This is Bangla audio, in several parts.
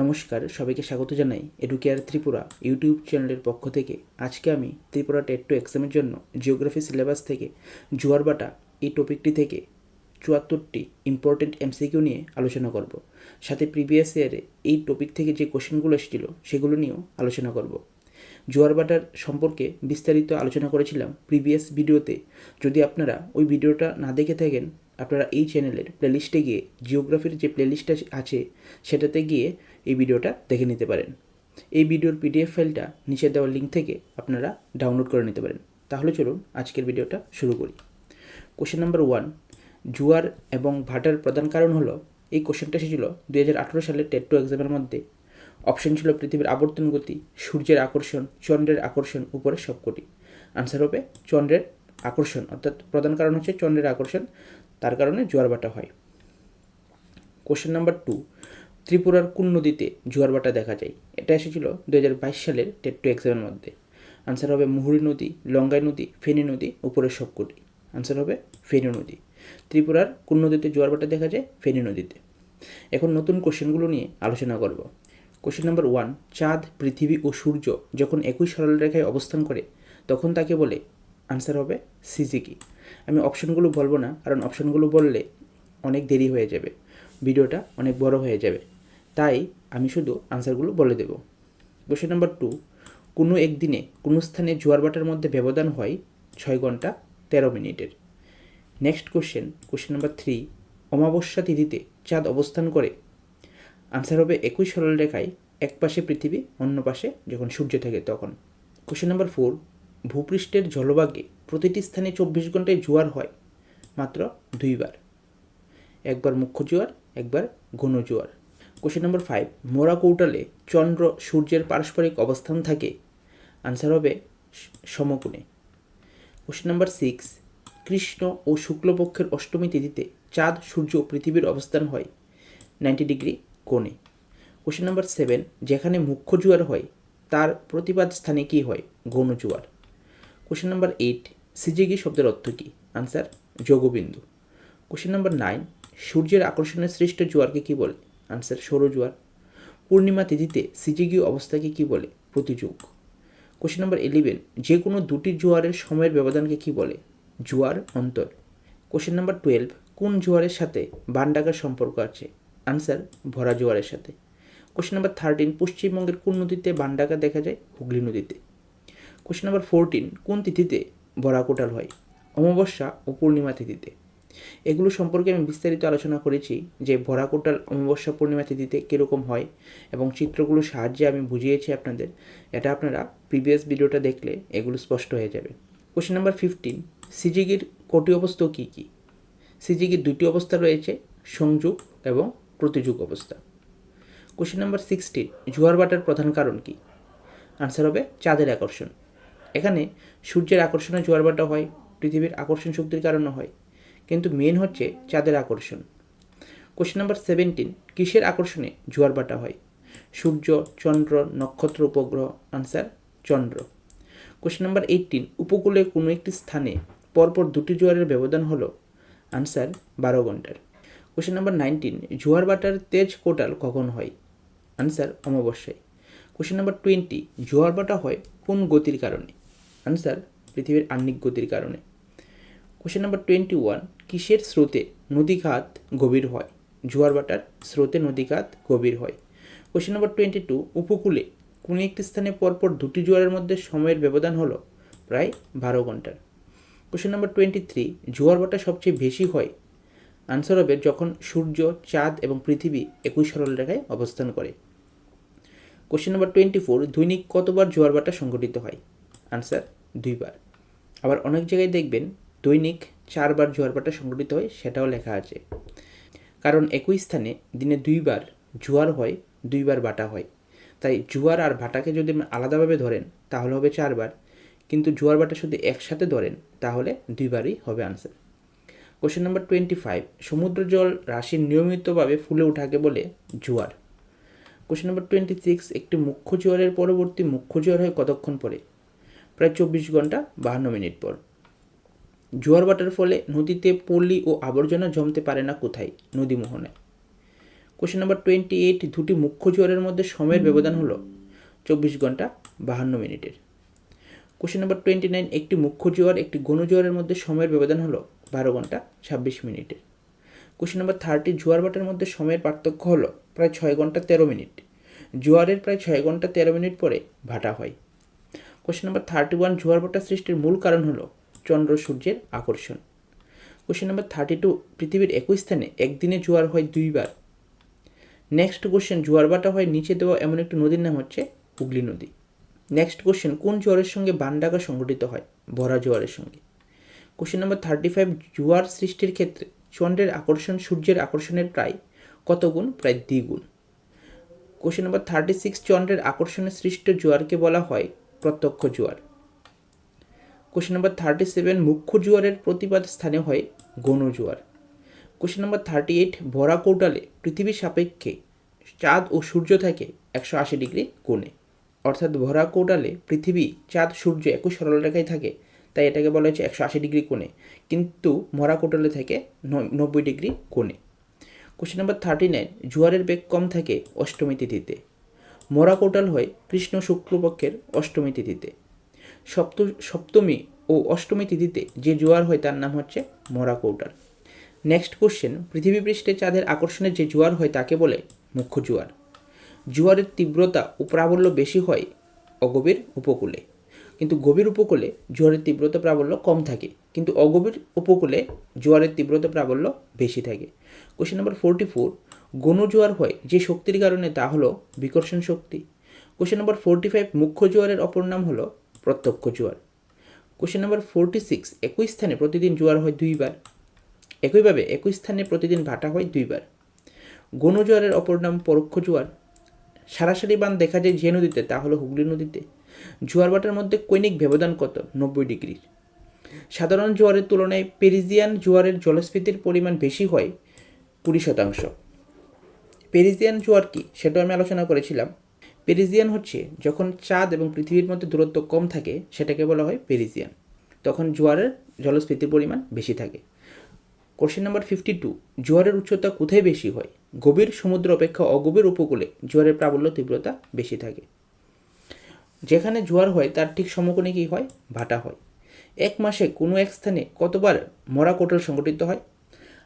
নমস্কার, সবাইকে স্বাগত জানাই এডুকেয়ার ত্রিপুরা ইউটিউব চ্যানেলের পক্ষ থেকে। আজকে আমি ত্রিপুরা টেট টু এক্সামের জন্য জিওগ্রাফি সিলেবাস থেকে জোয়ারবাটা এই টপিকটি থেকে চুয়াত্তরটি ইম্পর্টেন্ট এমসিকিউ নিয়ে আলোচনা করব। সাথে প্রিভিয়াস ইয়ারে এই টপিক থেকে যে কোশ্চেনগুলো এসেছিল, সেগুলো নিয়েও আলোচনা করব। জোয়ারবাটার সম্পর্কে বিস্তারিত আলোচনা করেছিলাম প্রিভিয়াস ভিডিওতে যদি আপনারা ওই ভিডিওটা না দেখে থাকেন আপনারা এই চ্যানেলের প্লেলিস্টে গিয়ে জিওগ্রাফির যে প্লেলিস্টটা আছে সেটাতে গিয়ে এই ভিডিওটা দেখে নিতে পারেন। এই ভিডিওর পিডিএফ ফাইলটা নিচে দেওয়া লিঙ্ক থেকে আপনারা ডাউনলোড করে নিতে পারেন। তাহলে চলুন আজকের ভিডিওটা শুরু করি। কোশ্চেন নাম্বার ওয়ান জুয়ার এবং ভাটার প্রধান কারণ হলো, এই কোশ্চেনটা এসেছিল দুই হাজার আঠেরো সালের টেট টু এক্সামের মধ্যে। অপশন ছিল পৃথিবীর আবর্তন গতি, সূর্যের আকর্ষণ, চন্দ্রের আকর্ষণ উপরে সবকটি। আনসার হবে চন্দ্রের আকর্ষণ, অর্থাৎ প্রধান কারণ হচ্ছে চন্দ্রের আকর্ষণ। তার কারণে জোয়ার ভাটা হয়। কোশ্চেন নাম্বার টু ত্রিপুরার কোন নদীতে জোয়ার ভাটা দেখা যায়? এটা এসেছিল দু হাজার বাইশ সালের টেট টু এক্সামের মধ্যে। আনসার হবে মুহুরী নদী, লঙ্গাই নদী, ফেনী নদী, উপরের সবকটি। আনসার হবে ফেনী নদী। ত্রিপুরার কোন নদীতে জোয়ার ভাটা দেখা যায়? ফেনী নদীতে। এখন নতুন কোশ্চেনগুলো নিয়ে আলোচনা করব। কোশ্চেন নাম্বার ওয়ান চাঁদ, পৃথিবী ও সূর্য যখন একই সরলরেখায় অবস্থান করে, তখন তাকে বলে আনসার হবে সিজিকি আমি অপশনগুলো বলব না, কারণ অপশনগুলো বললে অনেক দেরি হয়ে যাবে। ভিডিওটা অনেক বড় হয়ে যাবে। তাই আমি শুধু আনসারগুলো বলে দেব। কোশ্চেন নাম্বার টু কোনো একদিনে কোনো স্থানে জোয়ার ভাটার মধ্যে ব্যবধান হয় ছয় ঘণ্টা তেরো মিনিটের। Next question question number three অমাবস্যা তিথিতে চাঁদ অবস্থান করে। আনসার হবে একই সরল রেখায় এক পাশে পৃথিবী, অন্য পাশে যখন সূর্য থাকে তখন। কোশ্চেন নাম্বার ফোর ভূপৃষ্ঠের জলভাগে প্রতিটি স্থানে চব্বিশ ঘন্টায় জোয়ার হয়, মাত্র দুইবার। একবার মুখ্য জোয়ার, একবার ঘন জোয়ার। কোশ্চেন নাম্বার ফাইভ মোরা কৌটালে চন্দ্র সূর্যের পারস্পরিক অবস্থান থাকে? আনসার হবে সমকোণে। কোশ্চেন নাম্বার সিক্স কৃষ্ণ ও শুক্লপক্ষের অষ্টমী তিথিতে চাঁদ, সূর্য পৃথিবীর অবস্থান হয়? নাইনটি ডিগ্রি কোণে। কোশ্চেন নাম্বার সেভেন যেখানে মুখ্য জোয়ার হয়, তার প্রতিবাদ স্থানে কী হয়? গৌণ জোয়ার। কোশ্চেন নাম্বার এইট সিজিগি শব্দের অর্থ কী? আনসার যোগবিন্দু। কোশ্চেন নাম্বার নাইন সূর্যের আকর্ষণে সৃষ্ট জোয়ারকে কী বলে? আনসার সৌর জোয়ার। পূর্ণিমা তিথিতে সিজিগি অবস্থাকে কী বলে? প্রতিযোগ। কোশ্চেন নাম্বার ইলেভেন যে কোনো দুটি জোয়ারের সময়ের ব্যবধানকে কী বলে? জোয়ার, অন্তর। কোশ্চেন নাম্বার টুয়েলভ কোন জোয়ারের সাথে বান ডাকার সম্পর্ক আছে? আনসার ভরা জোয়ারের সাথে। কোশ্চেন নাম্বার থার্টিন পশ্চিমবঙ্গের কোন নদীতে বান ডাকা দেখা যায়? হুগলি নদীতে। কোশ্চেন নাম্বার ফোরটিন কোন তিথিতে বরা কোটাল হয় অমাবস্যা ও পূর্ণিমা তিথিতে। এগুলো সম্পর্কে আমি বিস্তারিত আলোচনা করেছি যে ভরা কোটাল অমাবস্যা পূর্ণিমা তিথিতে কীরকম হয় এবং চিত্রগুলোর সাহায্যে আমি বুঝিয়েছি আপনাদের। এটা আপনারা প্রিভিয়াস ভিডিওটা দেখলে এগুলো স্পষ্ট হয়ে যাবে। কোশ্চেন নাম্বার ফিফটিন সিজিগির কোটি অবস্থা কী কী? সিজিগির দুটি অবস্থা রয়েছে, সংযোগ এবং প্রতিযোগ অবস্থা। কোশ্চেন নাম্বার সিক্সটিন জোয়ার বাটার প্রধান কারণ কী? আনসার হবে চাঁদের আকর্ষণ। এখানে সূর্যের আকর্ষণে জোয়ার ভাটা হয়, পৃথিবীর আকর্ষণ শক্তির কারণে হয়। কিন্তু মেন হচ্ছে চাঁদের আকর্ষণ। কোশ্চেন নাম্বার সেভেন্টিন কিসের আকর্ষণে জোয়ার ভাটা হয়? সূর্য, চন্দ্র, নক্ষত্র, উপগ্রহ? আনসার চন্দ্র। কোশ্চেন নাম্বার এইটিন উপকূলে কোনো একটি স্থানে পরপর দুটি জোয়ারের ব্যবধান হলো? আনসার বারো ঘণ্টার। কোশ্চেন নাম্বার নাইনটিন জোয়ার ভাটার তেজ কোটাল কখন হয়? আনসার অমাবস্যায়। কোশ্চেন নাম্বার টোয়েন্টি জোয়ার ভাটা হয় কোন গতির কারণে? আনসার পৃথিবীর আহ্নিক গতির কারণে। কোশ্চেন নাম্বার টোয়েন্টি ওয়ান কিসের স্রোতে নদীঘাত গভীর হয়? জোয়ার ভাটার স্রোতে নদীঘাত গভীর হয়। কোশ্চেন নাম্বার টোয়েন্টি টু উপকূলে কোনো একটি স্থানে পরপর দুটি জোয়ারের মধ্যে সময়ের ব্যবধান হলো? প্রায় বারো ঘণ্টার। কোশ্চেন নাম্বার টোয়েন্টি থ্রি জোয়ার ভাটা সবচেয়ে বেশি হয়? আনসার হবে যখন সূর্য, চাঁদ এবং পৃথিবী একই সরল রেখায় অবস্থান করে। কোশ্চেন নাম্বার টোয়েন্টি ফোর দৈনিক কতবার জোয়ার ভাটা সংঘটিত হয়? আনসার দুইবার। আবার অনেক জায়গায় দেখবেন, দৈনিক চারবার জোয়ার ভাটা সংঘটিত হয়, সেটাও লেখা আছে। কারণ একই স্থানে দিনে দুইবার জোয়ার হয়, দুইবার বাটা হয়। তাই জোয়ার আর ভাটাকে যদি আলাদাভাবে ধরেন, তাহলে হবে চারবার। কিন্তু জোয়ার বাটা শুধু একসাথে ধরেন, তাহলে দুইবারই হবে answer question number twenty five সমুদ্র জল রাশির নিয়মিতভাবে ফুলে ওঠাকে বলে জোয়ার। কোশ্চেন নাম্বার টোয়েন্টি সিক্স একটি মুখ্য জোয়ারের পরবর্তী মুখ্য জোয়ার হয় কতক্ষণ পরে? প্রায় চব্বিশ ঘণ্টা, বাহান্ন মিনিট পর। জোয়ার ভাটার ফলে নদীতে পল্লী ও আবর্জনা জমতে পারে না কোথায়? নদী মোহনায়। কোশ্চেন নাম্বার টোয়েন্টি এইট দুটি মুখ্য জোয়ারের মধ্যে সময়ের ব্যবধান হলো চব্বিশ ঘণ্টা, বাহান্ন মিনিটের। কোশ্চেন নাম্বার টোয়েন্টি নাইন একটি মুখ্য জোয়ার, একটি গণ জোয়ারের মধ্যে সময়ের ব্যবধান হলো বারো ঘণ্টা, ছাব্বিশ মিনিটের। কোশ্চেন নাম্বার থার্টি জোয়ার ভাটার মধ্যে সময়ের পার্থক্য হলো প্রায় ছয় ঘণ্টা তেরো মিনিট। জোয়ারের প্রায় ছয় ঘণ্টা তেরো মিনিট পরে ভাটা হয়। কোশ্চেন নাম্বার থার্টি ওয়ান জোয়ার ভাটা সৃষ্টির মূল কারণ হলো চন্দ্র সূর্যের আকর্ষণ। কোশ্চেন নাম্বার থার্টি টু পৃথিবীর একই স্থানে একদিনে জোয়ার হয় দুইবার। নেক্সট কোশ্চেন জোয়ার ভাটা হয় নিচে দেওয়া এমন একটি নদীর নাম হচ্ছে হুগলি নদী। নেক্সট কোশ্চেন কোন জোয়ারের সঙ্গে বানডাকা সংঘটিত হয়? ভরা জোয়ারের সঙ্গে। কোশ্চেন নাম্বার থার্টি ফাইভ জোয়ার সৃষ্টির ক্ষেত্রে চন্দ্রের আকর্ষণ, সূর্যের আকর্ষণের প্রায় কত গুণ প্রায় দ্বিগুণ। কোশ্চেন নাম্বার থার্টি সিক্স চন্দ্রের আকর্ষণে সৃষ্ট জোয়ারকে বলা হয় প্রত্যক্ষ জোয়ার। কোশ্চেন নাম্বার থার্টি সেভেন মুখ্য জোয়ারের প্রতিবাদ স্থানে হয় গণ জোয়ার। কোশ্চেন নাম্বার থার্টি এইট ভরা কৌটালে পৃথিবীর সাপেক্ষে চাঁদ ও সূর্য থাকে একশো আশি ডিগ্রি কোণে। অর্থাৎ ভরা কৌটালে পৃথিবী, চাঁদ, সূর্য একই সরল সরলরেখায় থাকে তাই এটাকে বলা হচ্ছে একশো আশি ডিগ্রি কোণে। কিন্তু মরা কৌটালে থাকে নব্বই ডিগ্রি কোণে। কোশ্চেন নাম্বার থার্টি নাইন জোয়ারের বেগ কম থাকে অষ্টমী তিথিতে। মরা কৌটাল হয় কৃষ্ণ শুক্লপক্ষের অষ্টমী তিথিতে। সপ্ত, সপ্তমী ও অষ্টমী তিথিতে যে জোয়ার হয় তার নাম হচ্ছে মরা কৌটাল নেক্সট কোশ্চেন পৃথিবী পৃষ্ঠে চাঁদের আকর্ষণে যে জোয়ার হয় তাকে বলে মুখ্য জোয়ার। জোয়ারের তীব্রতা ও প্রাবল্য বেশি হয় অগভীর উপকূলে। কিন্তু গভীর উপকূলে জোয়ারের তীব্রতা প্রাবল্য কম থাকে, কিন্তু অগভীর উপকূলে জোয়ারের তীব্রতা প্রাবল্য বেশি থাকে। কোশ্চেন নাম্বার ফোরটি ফোর গণ জোয়ার হয় যে শক্তির কারণে তা হলো বিকর্ষণ শক্তি। কোশ্চেন নাম্বার ফোরটি ফাইভ মুখ্য জোয়ারের অপর নাম হলো প্রত্যক্ষ জোয়ার। কোশ্চেন নাম্বার ফোরটি সিক্স একই স্থানে প্রতিদিন জোয়ার হয় দুইবার। একইভাবে একই স্থানে প্রতিদিন ভাটা হয় দুইবার। গণ জোয়ারের অপর নাম পরোক্ষ জোয়ার। সারাসারি বান দেখা যায় যে নদীতে, তা হলো হুগলি নদীতে। জোয়ার ভাটার মধ্যে কৈনিক ব্যবধান কত? নব্বই ডিগ্রির সাধারণ জোয়ারের তুলনায় পেরিজিয়ান জোয়ারের জলস্ফীতির পরিমাণ বেশি হয় কুড়ি শতাংশ। পেরিজিয়ান জোয়ার কি? সেটাও আমি আলোচনা করেছিলাম। পেরিজিয়ান হচ্ছে যখন চাঁদ এবং পৃথিবীর মধ্যে দূরত্ব কম থাকে, সেটাকে বলা হয় পেরিজিয়ান। তখন জোয়ারের জলস্ফীতির পরিমাণ বেশি থাকে। কোশ্চেন নাম্বার ফিফটি টু জোয়ারের উচ্চতা কোথায় বেশি হয়? গভীর সমুদ্র অপেক্ষা অগভীর উপকূলে জোয়ারের প্রাবল্য তীব্রতা বেশি থাকে। যেখানে জোয়ার হয়, তার ঠিক সমকোণে কী হয়? ভাটা হয়। এক মাসে কোনো এক স্থানে কতবার মরা কোটল সংগঠিত হয়?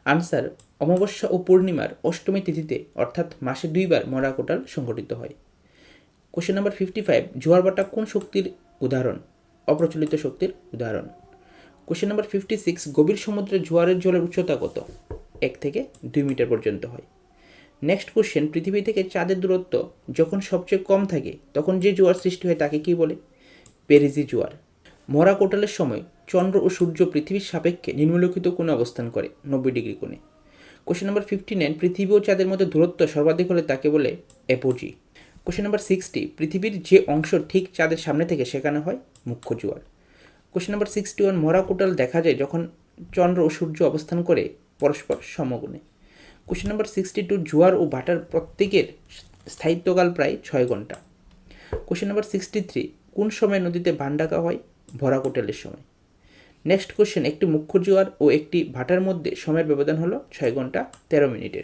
আনসার, অমাবস্যা ও পূর্ণিমার অষ্টমী তিথিতে, অর্থাৎ মাসে দুইবার মরা কোটাল সংগঠিত হয়। কোশ্চেন নাম্বার ফিফটি ফাইভ জোয়ার ভাটা কোন শক্তির উদাহরণ? অপ্রচলিত শক্তির উদাহরণ। কোশ্চেন নাম্বার ফিফটি সিক্স গভীর সমুদ্রে জোয়ারের জলের উচ্চতা কত? এক থেকে দুই মিটার পর্যন্ত হয়। নেক্সট কোশ্চেন পৃথিবী থেকে চাঁদের দূরত্ব যখন সবচেয়ে কম থাকে, তখন যে জোয়ার সৃষ্টি হয় তাকে কী বলে? পেরিজি জোয়ার। মরা কোটালের সময় চন্দ্র ও সূর্য পৃথিবীর সাপেক্ষে নিম্নলিখিত কোণে অবস্থান করে, নব্বই ডিগ্রি কোণে। কোশ্চেন নাম্বার ফিফটি নাইন পৃথিবী ও চাঁদের মধ্যে দূরত্ব সর্বাধিক হলে তাকে বলে অ্যাপোজি। কোশ্চেন নাম্বার সিক্সটি পৃথিবীর যে অংশ ঠিক চাঁদের সামনে থেকে সেখানে হয় মুখ্য জোয়ার। কোশ্চেন নাম্বার সিক্সটি ওয়ান মরা কোটাল দেখা যায় যখন চন্দ্র ও সূর্য অবস্থান করে পরস্পর সমগুণে কোশ্চেন নাম্বার সিক্সটি টু জোয়ার ও ভাটার প্রত্যেকের স্থায়িত্বকাল প্রায় ছয় ঘণ্টা। কোশ্চেন নাম্বার সিক্সটি থ্রি কোন সময় নদীতে বান হয়? ভরা কোটালের সময়। নেক্সট কোশ্চেন একটি মুখ্য জোয়ার ও একটি ভাটার মধ্যে সময়ের ব্যবধান হলো ছয় ঘণ্টা তেরো মিনিটের।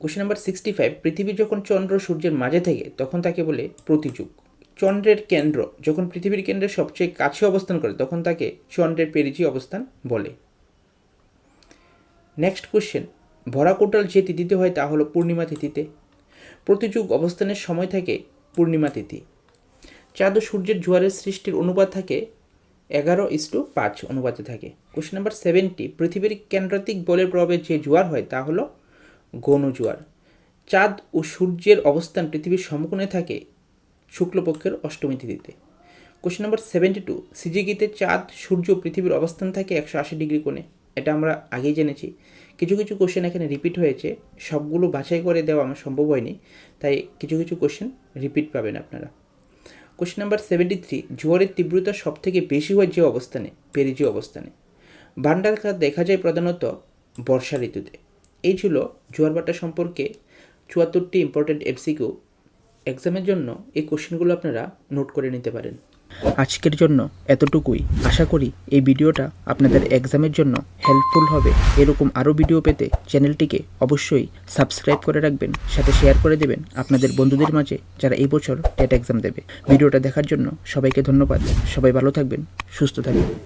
কোশ্চেন নাম্বার সিক্সটি ফাইভ পৃথিবী যখন চন্দ্র সূর্যের মাঝে থাকে, তখন তাকে বলে প্রতিযুগ। চন্দ্রের কেন্দ্র যখন পৃথিবীর কেন্দ্রের সবচেয়ে কাছে অবস্থান করে, তখন তাকে চন্দ্রের পেরিজি অবস্থান বলে। নেক্সট কোশ্চেন ভরা কোটাল যে তিথিতে হয় তা হলো পূর্ণিমা তিথিতে। প্রতিযুগ অবস্থানের সময় থাকে পূর্ণিমা তিথি। চাঁদ ও সূর্যের জোয়ারের সৃষ্টির অনুপাত থাকে এগারো ইস্টু পাঁচ অনুপাতে থাকে। কোশ্চেন নাম্বার সেভেন্টি, পৃথিবীর কেন্দ্রাতিক বলের প্রভাবে যে জোয়ার হয় তা হলো গৌণ জোয়ার। চাঁদ ও সূর্যের অবস্থান পৃথিবীর সমকোণে থাকে শুক্লপক্ষের অষ্টমী তিথিতে। কোশ্চেন নাম্বার সেভেন্টি টু, সিজিগিতে চাঁদ, সূর্য পৃথিবীর অবস্থান থাকে একশো আশি ডিগ্রি কোণে। এটা আমরা আগেই জেনেছি। কিছু কিছু কোশ্চেন এখানে রিপিট হয়েছে। সবগুলো বাছাই করে দেওয়া আমার সম্ভব হয়নি, তাই কিছু কিছু কোশ্চেন রিপিট পাবেন আপনারা। কোশ্চেন নাম্বার সেভেন্টি থ্রি জোয়ারের তীব্রতা সব থেকে বেশি হয় যে অবস্থানে পেরিজি অবস্থানে। ভান্ডারকার দেখা যায় প্রধানত বর্ষা ঋতুতে। এই ছিল জোয়ার ভাটা সম্পর্কে চুয়াত্তরটি ইম্পর্টেন্ট এমসিকিউ এক্সামের জন্য এই কোশ্চেনগুলো আপনারা নোট করে নিতে পারেন। আজকের জন্য এতটুকুই। আশা করি এই ভিডিওটা আপনাদের এক্সামের জন্য হেল্পফুল হবে। এরকম আরও ভিডিও পেতে চ্যানেলটিকে অবশ্যই সাবস্ক্রাইব করে রাখবেন, সাথে শেয়ার করে দেবেন আপনাদের বন্ধুদের মাঝে যারা এই বছর টেট এক্সাম দেবে। ভিডিওটা দেখার জন্য সবাইকে ধন্যবাদ। সবাই ভালো থাকবেন, সুস্থ থাকবেন।